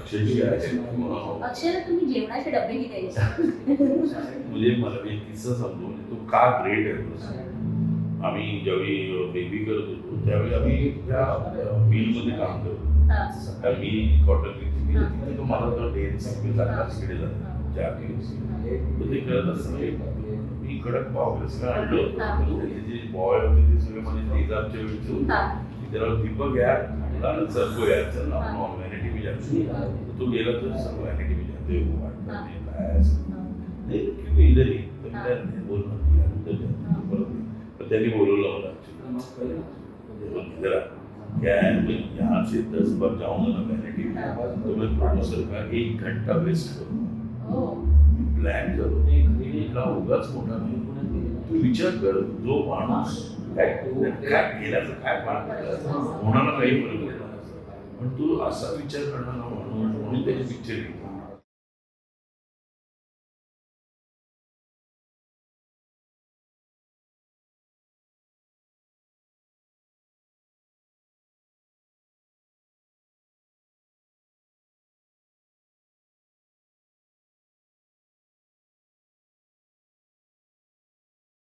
अक्षरशः अशी, अं, अक्षर तुम्ही जेवणाचे डबेही द्यायचे म्हणजे मला मी म्हणजे तो का ग्रेट आहे तो. आम्ही ज्यावेळी बेबी करत होतो त्यावेळी आम्ही त्या मिलमध्ये काम करतो हा. त्या मी कॉटन मिल तिथे तो मला तो डेन्स मी चांगला तिकडे जातो. ज्या तर ते करत असताना मी कडक पाव सगळं आणलं त्याचे जे बॉय होते ते सगळे माझे तेजाबच्या वेळचे होते. हा. त्याला दीपक यार लाल सरको यार चल ना नॉन तो गेला तर सर्व जाते वाटतं हा. नाही काय इधर ही तर हा. नाही बोलणार. हा. त्यांनी बोलवलं मला. क्या है मैं यहाँ से दस बार जाऊँगा ना वैनिटी तो मैं प्रोड्यूसर का एक घंटा वेस्ट करूँगा हो. प्लॅन करू इतका उगाच मोठा नाही तू विचार कर जो माणूस काय केल्याचं काय पाठ होणारा काही फरक. पण तू असा विचार करणार माणूस म्हणून त्याने पिक्चर घेतला